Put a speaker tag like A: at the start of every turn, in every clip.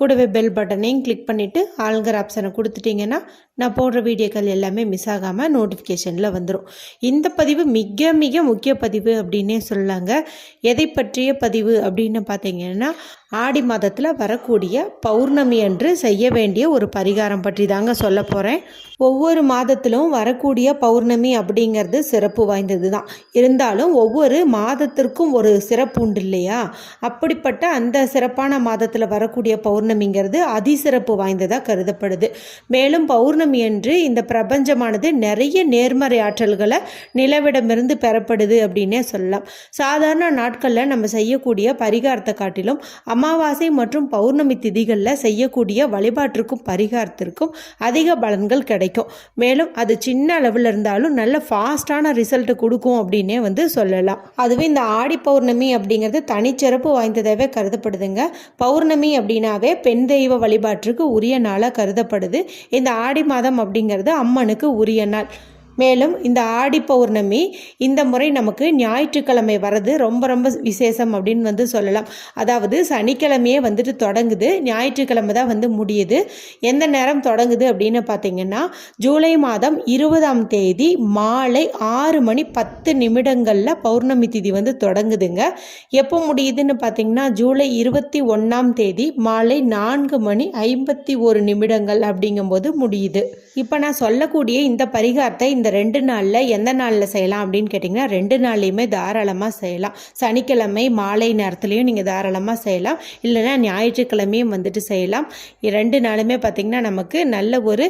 A: கூடவே பெல் பட்டனையும் கிளிக் பண்ணிவிட்டு ஆளுங்கிற ஆப்ஷனை கொடுத்துட்டிங்கன்னா நான் போடுற வீடியோக்கள் எல்லாமே மிஸ் ஆகாமல் நோட்டிஃபிகேஷனில் வந்துடும் இந்த பதிவு மிக மிக முக்கிய பதிவு அப்படின்னே சொல்லாங்க எதை பற்றிய பதிவு அப்படின்னு பார்த்தீங்கன்னா ஆடி மாதத்தில் வரக்கூடிய பௌர்ணமி அன்று செய்ய வேண்டிய ஒரு பரிகாரம் பற்றி தாங்க சொல்ல போகிறேன் ஒவ்வொரு மாதத்திலும் வரக்கூடிய பௌர்ணமி அப்படிங்கிறது சிறப்பு வாய்ந்தது தான் இருந்தாலும் ஒவ்வொரு மாதத்திற்கும் ஒரு சிறப்பு உண்டு இல்லையா? அப்படிப்பட்ட அந்த சிறப்பான மாதத்தில் வரக்கூடிய பௌர்ணமி பௌர்ணமிங்கிறது அதிசிறப்பு வாய்ந்ததாக கருதப்படுது. மேலும் பௌர்ணமி அன்று இந்த பிரபஞ்சமானது நிறைய நேர்மறை ஆற்றல்களை நிலவிடமிருந்து பெறப்படுது அப்படின்னே சொல்லலாம். சாதாரண நாட்களில் நம்ம செய்யக்கூடிய பரிகாரத்தை காட்டிலும் அமாவாசை மற்றும் பௌர்ணமி திதிகளில் செய்யக்கூடிய வழிபாட்டிற்கும் பரிகாரத்திற்கும் அதிக பலன்கள் கிடைக்கும். மேலும் அது சின்ன அளவில் இருந்தாலும் நல்ல ஃபாஸ்டான ரிசல்ட் கொடுக்கும் அப்படின்னே வந்து சொல்லலாம். அதுவே இந்த ஆடி பௌர்ணமி அப்படிங்கிறது தனிச்சிறப்பு வாய்ந்ததாகவே கருதப்படுதுங்க. பௌர்ணமி அப்படின்னாவே பெண் தெய்வ வழிபாட்டிற்கு உரிய நாளாக கருதப்படுது. இந்த ஆடி மாதம் அப்படிங்கிறது அம்மனுக்கு உரிய நாள். மேலும் இந்த ஆடி பௌர்ணமி இந்த முறை நமக்கு ஞாயிற்றுக்கிழமை வர்றது ரொம்ப ரொம்ப விசேஷம் அப்படின்னு வந்து சொல்லலாம். அதாவது சனிக்கிழமையே வந்துட்டு தொடங்குது. ஞாயிற்றுக்கிழமை தான் வந்து முடியுது. எந்த நேரம் தொடங்குது அப்படின்னு பார்த்தீங்கன்னா ஜூலை மாதம் இருபதாம் தேதி மாலை ஆறு மணி பத்து நிமிடங்களில் பௌர்ணமி திதி வந்து தொடங்குதுங்க. எப்போ முடியுதுன்னு பார்த்தீங்கன்னா ஜூலை இருபத்தி ஒன்றாம் தேதி மாலை நான்கு மணி ஐம்பத்தி ஒரு நிமிடங்கள் அப்படிங்கும்போது முடியுது. இப்போ நான் சொல்லக்கூடிய இந்த பரிகாரத்தை இந்த ரெண்டு நாளில் எந்த நாளில் செய்யலாம் அப்படின்னு கேட்டிங்கன்னா ரெண்டு நாள்லையுமே தாராளமாக செய்யலாம். சனிக்கிழமை மாலை நேரத்துலையும் நீங்கள் தாராளமாக செய்யலாம். இல்லைன்னா ஞாயிற்றுக்கிழமையும் வந்துட்டு செய்யலாம். ரெண்டு நாளுமே பார்த்திங்கன்னா நமக்கு நல்ல ஒரு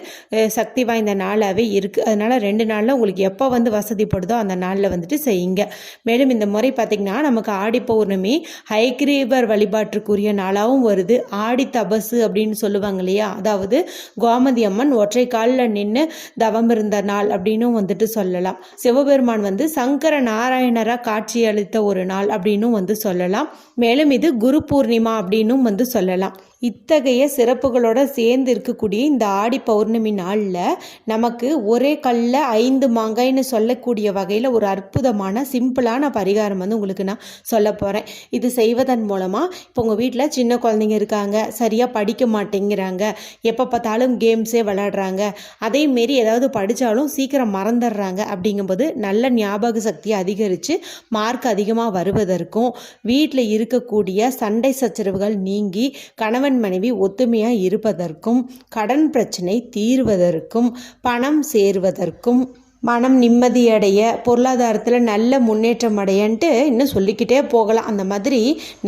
A: சக்தி வாய்ந்த நாளாகவே இருக்குது அதனால் ரெண்டு நாளில் உங்களுக்கு எப்போ வந்து வசதிப்படுதோ அந்த நாளில் வந்துட்டு செய்யுங்க. மேலும் இந்த முறை பார்த்திங்கன்னா நமக்கு ஆடி பௌர்ணமி ஹைக்ரீவர் வழிபாட்டுக்குரிய நாளாகவும் வருது. ஆடி தபசு அப்படின்னு சொல்லுவாங்க இல்லையா? அதாவது கோமதி அம்மன் ஒற்றை காலில் நின்று தவம் இருந்த நாள் அப்படின்னு அப்படின்னும் வந்துட்டு சொல்லலாம். சிவபெருமான் வந்து சங்கர நாராயணரா காட்சி அளித்த ஒரு நாள் அப்படின்னும் வந்து சொல்லலாம். மேலும் இது குரு பூர்ணிமா அப்படின்னும் வந்து சொல்லலாம். இத்தகைய சிறப்புகளோட சேர்ந்து இருக்கக்கூடிய இந்த ஆடி பௌர்ணமி நாளில் நமக்கு ஒரே கல்லில் ஐந்து மாங்காய்னு சொல்லக்கூடிய வகையில் ஒரு அற்புதமான சிம்பிளான பரிகாரம் வந்து உங்களுக்கு நான் சொல்ல போகிறேன் இது செய்வதன் மூலமாக இப்போ உங்கள் வீட்டில் சின்ன குழந்தைங்க இருக்காங்க சரியாக படிக்க மாட்டேங்கிறாங்க எப்போ பார்த்தாலும் கேம்ஸே விளையாடுறாங்க அதே மாரி ஏதாவது படித்தாலும் சீக்கிரம் மறந்துடுறாங்க அப்படிங்கும்போது நல்ல ஞாபக சக்தியை அதிகரித்து மார்க் அதிகமாக வருவதற்கும் வீட்டில் இருக்கக்கூடிய சண்டை சச்சரவுகள் நீங்கி கணவன் மனைவி ஒத்துமையாக இருப்பதற்கும் கடன் பிரச்சனை தீர்வதற்கும் பணம் சேர்வதற்கும் மனம் நிம்மதியடைய பொருளாதாரத்தில் நல்ல முன்னேற்றம் அடையன்ட்டு இன்னும் சொல்லிக்கிட்டே போகலாம். அந்த மாதிரி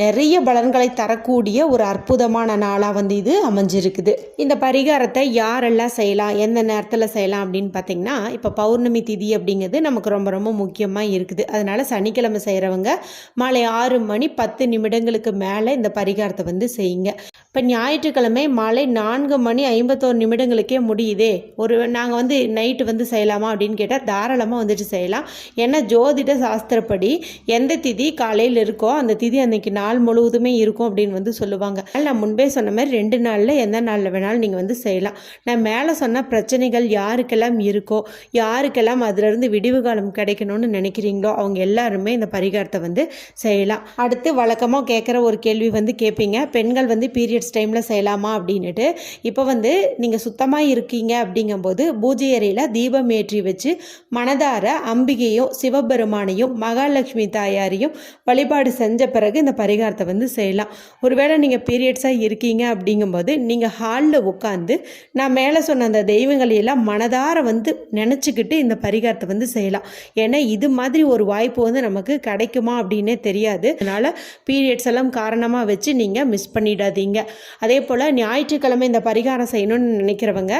A: நிறைய பலன்களை தரக்கூடிய ஒரு அற்புதமான நாளாக வந்து இது அமைஞ்சிருக்குது. இந்த பரிகாரத்தை யாரெல்லாம் செய்யலாம் எந்த நேரத்தில் செய்யலாம் அப்படின்னு பார்த்தீங்கன்னா இப்போ பௌர்ணமி திதி அப்படிங்கிறது நமக்கு ரொம்ப ரொம்ப முக்கியமாக இருக்குது. அதனால் சனிக்கிழமை செய்கிறவங்க மாலை ஆறு மணி பத்து நிமிடங்களுக்கு மேலே இந்த பரிகாரத்தை வந்து செய்யுங்க. இப்போ ஞாயிற்றுக்கிழமை மாலை நான்கு மணி ஐம்பத்தோரு நிமிடங்களுக்கே முடியுதே. ஒரு நாங்கள் வந்து நைட்டு வந்து செய்யலாமா அப்படின்னு கேட்டால் தாராளமாக வந்துட்டு செய்யலாம். ஏன்னா ஜோதிட சாஸ்திரப்படி எந்த திதி காலையில் இருக்கோ அந்த திதி அன்னைக்கு நாள் முழுவதுமே இருக்கும் அப்படின்னு வந்து சொல்லுவாங்க. அதனால் நான் முன்பே சொன்ன மாதிரி ரெண்டு நாளில் எந்த நாளில் வேணாலும் நீங்கள் வந்து செய்யலாம். நான் மேலே சொன்ன பிரச்சனைகள் யாருக்கெல்லாம் இருக்கோ யாருக்கெல்லாம் அதிலிருந்து விடிவு காலம் கிடைக்கணும்னு நினைக்கிறீங்களோ அவங்க எல்லாருமே இந்த பரிகாரத்தை வந்து செய்யலாம். அடுத்து வழக்கமாக கேட்குற ஒரு கேள்வி வந்து கேட்பீங்க பெண்கள் வந்து பீரியட்ஸ் டைமில் செய்யலாமா அப்படின்னுட்டு. இப்போ வந்து நீங்கள் சுத்தமாக இருக்கீங்க அப்படிங்கும்போது பூஜை அறையில் தீபம் ஏற்றி வச்சு மனதார அம்பிகையும் சிவபெருமானையும் மகாலட்சுமி தாயாரையும் வழிபாடு செஞ்ச பிறகு இந்த பரிகாரத்தை வந்து செய்யலாம். ஒருவேளை நீங்கள் பீரியட்ஸாக இருக்கீங்க அப்படிங்கும்போது நீங்கள் ஹாலில் உட்காந்து நான் மேலே சொன்ன அந்த தெய்வங்களை எல்லாம் மனதார வந்து நினச்சிக்கிட்டு இந்த பரிகாரத்தை வந்து செய்யலாம். ஏன்னா இது மாதிரி ஒரு வாய்ப்பு வந்து நமக்கு கிடைக்குமா அப்படின்னே தெரியாது. அதனால் பீரியட்ஸ் எல்லாம் காரணமாக வச்சு நீங்கள் மிஸ் பண்ணிடாதீங்க. அதே போல் ஞாயிற்றுக்கிழமை இந்த பரிகாரம் செய்யணும்னு நினைக்கிறவங்க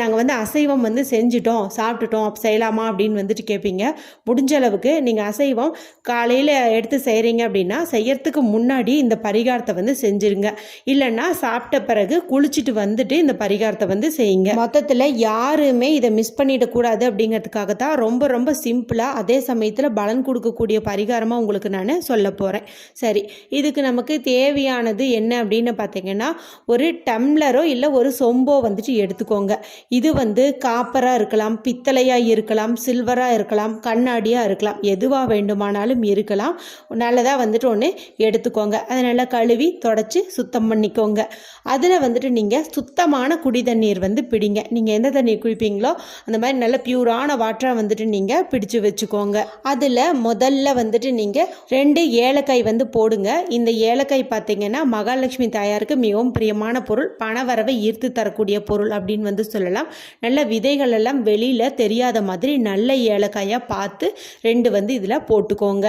A: நாங்கள் வந்து அசைவம் வந்து செஞ்சிட்டோம் சாப்பிட்டுட்டோம் செய்யலாமா அப்படின்னு வந்துட்டு கேட்பீங்க முடிஞ்ச அளவுக்கு நீங்கள் அசைவம் காலையில் எடுத்து செய்கிறீங்க அப்படின்னா செய்யறதுக்கு முன்னாடி இந்த பரிகாரத்தை வந்து செஞ்சுருங்க. இல்லைன்னா சாப்பிட்ட பிறகு குளிச்சுட்டு வந்துட்டு இந்த பரிகாரத்தை வந்து செய்யுங்க. மொத்தத்தில் யாருமே இதை மிஸ் பண்ணிடக்கூடாது அப்படிங்கிறதுக்காக தான் ரொம்ப ரொம்ப சிம்பிளாக அதே சமயத்தில் பலன் கொடுக்கக்கூடிய பரிகாரமாக உங்களுக்கு நான் சொல்ல போகிறேன் சரி இதுக்கு நமக்கு தேவையானது என்ன அப்படின்னு பார்த்தீங்கன்னா ஒரு டம்ளரோ இல்லை ஒரு சொம்போ வந்துட்டு எடுத்துக்கோங்க. இது வந்து காப்பராக இருக்கலாம் பித்தளையாக இருக்கலாம் இருக்கலாம் சில்வராக இருக்கலாம் கண்ணாடியாக இருக்கலாம் எதுவாக வேண்டுமானாலும் இருக்கலாம். நல்லதாக வந்துட்டு ஒன்று எடுத்துக்கோங்க. அதை நல்லா கழுவி தொடச்சி சுத்தம் பண்ணிக்கோங்க. அதில் வந்துட்டு நீங்கள் சுத்தமான குடி தண்ணீர் வந்து பிடிங்க. நீங்கள் எந்த தண்ணீர் குடிப்பீங்களோ அந்த மாதிரி நல்ல பியூரான வாட்டரை வந்துட்டு நீங்கள் பிடிச்சு வச்சுக்கோங்க. அதில் முதல்ல வந்துட்டு நீங்கள் ரெண்டு ஏலக்காய் வந்து போடுங்க. இந்த ஏலக்காய் பார்த்தீங்கன்னா மகாலட்சுமி தாயாருக்கு மிகவும் பிரியமான பொருள். பணவரவை ஈர்த்து தரக்கூடிய பொருள் அப்படின்னு வந்து சொல்லலாம். நல்ல விதைகள் எல்லாம் வெளியில் தெரியாத மாதிரி நல்ல ஏலக்காயாக பார்த்து ரெண்டு வந்து இதில் போட்டுக்கோங்க.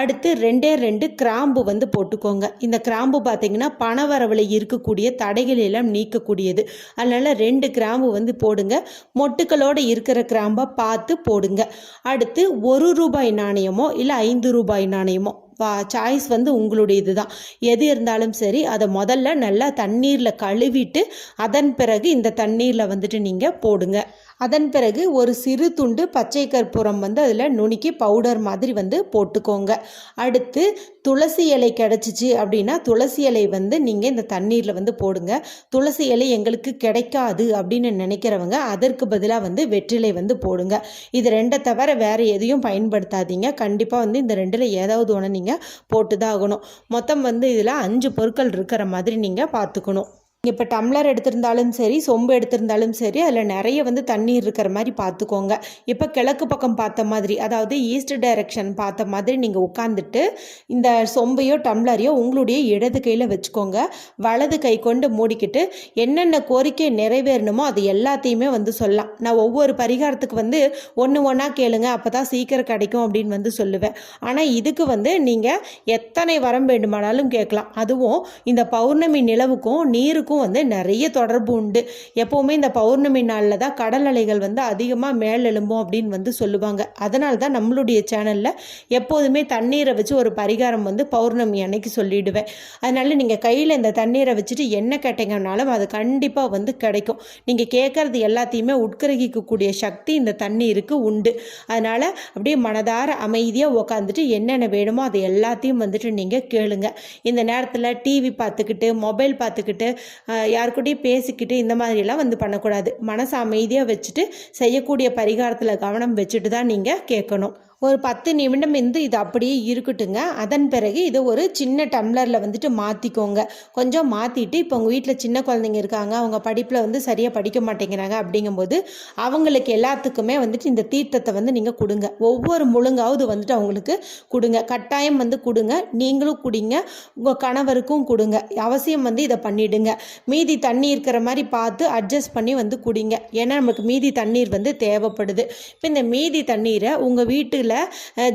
A: அடுத்து ரெண்டே ரெண்டு கிராம்பு வந்து போட்டுக்கோங்க. இந்த கிராம்பு பார்த்திங்கன்னா பணவரவில் இருக்கக்கூடிய தடைகள் எல்லாம் நீக்கக்கூடியது. அதனால் ரெண்டு கிராம்பு வந்து போடுங்க. மொட்டுக்களோடு இருக்கிற கிராம்பை பார்த்து போடுங்க. அடுத்து ஒரு ரூபாய் நாணயமோ இல்லை ஐந்து ரூபாய் நாணயமோ சாய்ஸ் வந்து உங்களுடையது தான் எது இருந்தாலும் சரி அதை முதல்ல நல்லா தண்ணீரில் கழுவிட்டு அதன் பிறகு இந்த தண்ணீரில் வந்துட்டு நீங்கள் போடுங்க. அதன் பிறகு ஒரு சிறு துண்டு பச்சை கற்பூரம் வந்து அதில் நுணுக்கி பவுடர் மாதிரி வந்து போட்டுக்கோங்க. அடுத்து துளசி இலை கிடச்சிச்சு அப்படின்னா துளசி இலை வந்து நீங்கள் இந்த தண்ணீரில் வந்து போடுங்க. துளசி இலை எங்களுக்கு கிடைக்காது அப்படின்னு நினைக்கிறவங்க அதற்கு பதிலாக வந்து வெற்றிலை வந்து போடுங்க. இது ரெண்டை தவிர வேறு எதையும் பயன்படுத்தாதீங்க. கண்டிப்பாக வந்து இந்த ரெண்டில் ஏதாவது ஒன்று நீங்கள் போட்டு தான் ஆகணும். மொத்தம் வந்து இதில் அஞ்சு பொருட்கள் இருக்கிற மாதிரி நீங்கள் பார்த்துக்கணும். இப்போ டம்ளர் எடுத்திருந்தாலும் சரி சொம்பு எடுத்திருந்தாலும் சரி அதில் நிறைய வந்து தண்ணீர் இருக்கிற மாதிரி பார்த்துக்கோங்க. இப்போ கிழக்கு பக்கம் பார்த்த மாதிரி அதாவது ஈஸ்ட் டைரக்ஷன் பார்த்த மாதிரி நீங்கள் உட்காந்துட்டு இந்த சொம்பையோ டம்ளரையோ உங்களுடைய இடது கையில் வச்சுக்கோங்க. வலது கை கொண்டு மூடிக்கிட்டு என்னென்ன கோரிக்கை நிறைவேறணுமோ அது எல்லாத்தையுமே வந்து சொல்லலாம். நான் ஒவ்வொரு பரிகாரத்துக்கு வந்து ஒன்று ஒன்றா கேளுங்க அப்போ தான் சீக்கிரம் கிடைக்கும் அப்படின்னு வந்து சொல்லுவேன். ஆனால் இதுக்கு வந்து நீங்கள் எத்தனை வரம் வேண்டுமானாலும் கேட்கலாம். அதுவும் இந்த பௌர்ணமி நிலவுக்கும் நீருக்கும் அதுக்கும் வந்து நிறைய தொடர்பு உண்டு. எப்போவுமே இந்த பௌர்ணமி நாளில் தான் கடல் அலைகள் வந்து அதிகமாக மேலெழும்பும் அப்படின்னு வந்து சொல்லுவாங்க. அதனால தான் நம்மளுடைய சேனலில் எப்போதுமே தண்ணீரை வச்சு ஒரு பரிகாரம் வந்து பௌர்ணமி அன்னைக்கு சொல்லிடுவேன். அதனால் நீங்கள் கையில் இந்த தண்ணீரை வச்சுட்டு என்ன கேட்டீங்கனாலும் அது கண்டிப்பாக வந்து கிடைக்கும். நீங்கள் கேட்குறது எல்லாத்தையுமே உட்கிரகிக்கக்கூடிய சக்தி இந்த தண்ணீருக்கு உண்டு. அதனால் அப்படியே மனதார அமைதியாக உக்காந்துட்டு என்னென்ன வேணுமோ அது எல்லாத்தையும் வந்துட்டு நீங்கள் கேளுங்க. இந்த நேரத்தில் டிவி பார்த்துக்கிட்டு மொபைல் பார்த்துக்கிட்டு யாருக்கிட்டையும் பேசிக்கிட்டு இந்த மாதிரிலாம் வந்து பண்ணக்கூடாது. மனசை அமைதியாக வச்சுட்டு செய்யக்கூடிய பரிகாரத்தில் கவனம் வச்சுட்டு தான் நீங்கள் கேட்கணும். ஒரு பத்து நிமிடம் இருந்து இது அப்படியே இருக்கட்டுங்க. அதன் பிறகு இதை ஒரு சின்ன டம்ளரில் வந்துட்டு மாற்றிக்கோங்க கொஞ்சம் மாற்றிட்டு இப்போ உங்கள் வீட்டில் சின்ன குழந்தைங்க இருக்காங்க. அவங்க படிப்பில் வந்து சரியாக படிக்க மாட்டேங்கிறாங்க அப்படிங்கும்போது அவங்களுக்கு எல்லாத்துக்குமே வந்துட்டு இந்த தீர்த்தத்தை வந்து நீங்கள் கொடுங்க. ஒவ்வொரு முழுங்காவது வந்துட்டு அவங்களுக்கு கொடுங்க. கட்டாயம் வந்து கொடுங்க. நீங்களும் குடிங்க. உங்கள் கணவருக்கும் கொடுங்க. அவசியம் வந்து இதை பண்ணிவிடுங்க மீதி தண்ணி இருக்கிற மாதிரி பார்த்து அட்ஜஸ்ட் பண்ணி வந்து குடிங்க. ஏன்னா நமக்கு மீதி தண்ணீர் வந்து தேவைப்படுது. இப்போ இந்த மீதி தண்ணீரை உங்கள் வீட்டில்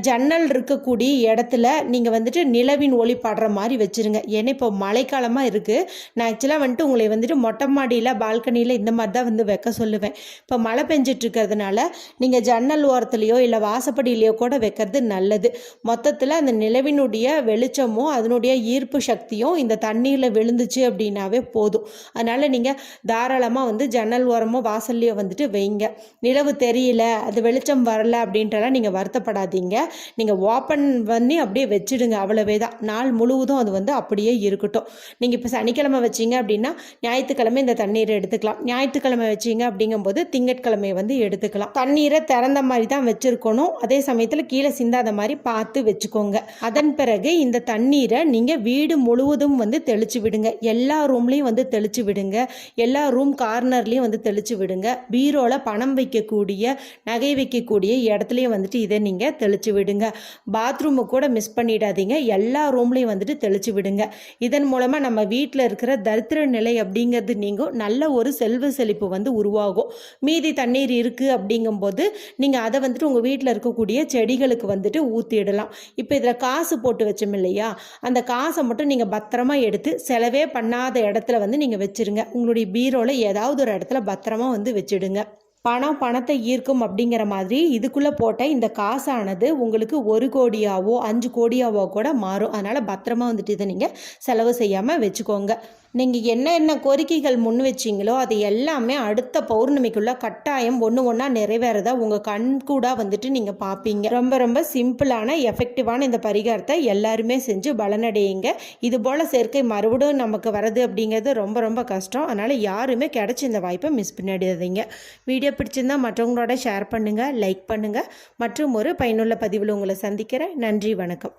A: ஜன்னல் இருக்கக்கூடிய இடத்துல நீங்கள் வந்துட்டு நிலவின் ஒளி படுற மாதிரி வச்சுருங்க. ஏன்னா இப்போ மழைக்காலமாக இருக்குது நான் ஆக்சுவலாக வந்துட்டு உங்களை வந்துட்டு மொட்டை மாடியில் பால்கனியில் இந்த மாதிரி தான் வந்து வைக்க சொல்லுவேன். இப்போ மழை பெஞ்சிட்டு இருக்கிறதுனால நீங்கள் ஜன்னல் ஓரத்துலேயோ இல்லை வாசப்படியிலையோ கூட வைக்கிறது நல்லது. மொத்தத்தில் அந்த நிலவினுடைய வெளிச்சமும் அதனுடைய ஈர்ப்பு சக்தியும் இந்த தண்ணீரில் விழுந்துச்சு அப்படின்னாவே போதும். அதனால் நீங்கள் தாராளமாக வந்து ஜன்னல் ஓரமோ வாசல்லையோ வந்துட்டு வைங்க. நிலவு தெரியல அது வெளிச்சம் வரல அப்படின்றலாம் நீங்கள் வருத்தப்பட கவலைப்படாதீங்க. நீங்கள் ஓப்பன் பண்ணி அப்படியே வச்சுடுங்க. அவ்வளவே தான். நாள் முழுவதும் அது வந்து அப்படியே இருக்கட்டும். நீங்கள் இப்போ சனிக்கிழமை வச்சிங்க அப்படின்னா ஞாயிற்றுக்கிழமை இந்த தண்ணீரை எடுத்துக்கலாம். ஞாயிற்றுக்கிழமை வச்சிங்க அப்படிங்கும்போது திங்கட்கிழமை வந்து எடுத்துக்கலாம். தண்ணீரை திறந்த மாதிரி தான் வச்சுருக்கணும். அதே சமயத்தில் கீழே சிந்தாத மாதிரி பார்த்து வச்சுக்கோங்க. அதன் பிறகு இந்த தண்ணீரை நீங்கள் வீடு முழுவதும் வந்து தெளிச்சு விடுங்க. எல்லா ரூம்லேயும் வந்து தெளிச்சு விடுங்க. எல்லா ரூம் கார்னர்லேயும் வந்து தெளிச்சு விடுங்க. பீரோவில் பணம் வைக்கக்கூடிய நகை வைக்கக்கூடிய இடத்துலையும் வந்துட்டு இதை நீங்கள் தெளித்து விடுங்க. பாத்ரூமை கூட மிஸ் பண்ணிடாதீங்க. எல்லா ரூம்லேயும் வந்துட்டு தெளித்து விடுங்க. இதன் மூலமாக நம்ம வீட்டில் இருக்கிற தரித்திர நிலை அப்படிங்கிறது நீங்கள் நல்ல ஒரு செல்வ செழிப்பு வந்து உருவாகும். மீதி தண்ணீர் இருக்குது அப்படிங்கும்போது நீங்கள் அதை வந்துட்டு உங்கள் வீட்டில் இருக்கக்கூடிய செடிகளுக்கு வந்துட்டு ஊற்றிடலாம் இப்போ இதில் காசு போட்டு வச்சோம் இல்லையா? அந்த காசை மட்டும் நீங்கள் பத்திரமா எடுத்து செலவே பண்ணாத இடத்துல வந்து நீங்கள் வச்சுருங்க. உங்களுடைய பீரோவில் ஏதாவது ஒரு இடத்துல பத்திரமா வந்து வச்சுடுங்க. பணம் பணத்தை ஈர்க்கும் அப்படிங்கிற மாதிரி இதுக்குள்ளே போட்ட இந்த காசானது உங்களுக்கு ஒரு கோடியாவோ அஞ்சு கோடியாவோ கூட மாறும். அதனால் பத்திரமா வந்துட்டு இதை நீங்கள் செலவு செய்யாமல் வச்சுக்கோங்க. நீங்கள் என்ன என்ன கோரிக்கைகள் முன் வச்சீங்களோ அது எல்லாமே அடுத்த பௌர்ணமிக்குள்ளே கட்டாயம் ஒன்று ஒன்றா நிறைவேறதா உங்கள் கண் கூட வந்துட்டு நீங்கள் பார்ப்பீங்க ரொம்ப ரொம்ப சிம்பிளான எஃபெக்டிவான இந்த பரிகாரத்தை எல்லாருமே செஞ்சு பலனடையுங்க. இது போல் சேர்க்கை மறுபடியும் நமக்கு வருது அப்படிங்கிறது ரொம்ப ரொம்ப கஷ்டம். அதனால் யாருமே கிடச்சி இந்த வாய்ப்பை மிஸ் பண்ணிடாதீங்க. வீடியோ பிடிச்சிருந்தா மற்றவங்களோட ஷேர் பண்ணுங்கள் லைக் பண்ணுங்கள் மற்றும் ஒரு பயனுள்ள பதிவில் உங்களை சந்திக்கிறேன். நன்றி வணக்கம்.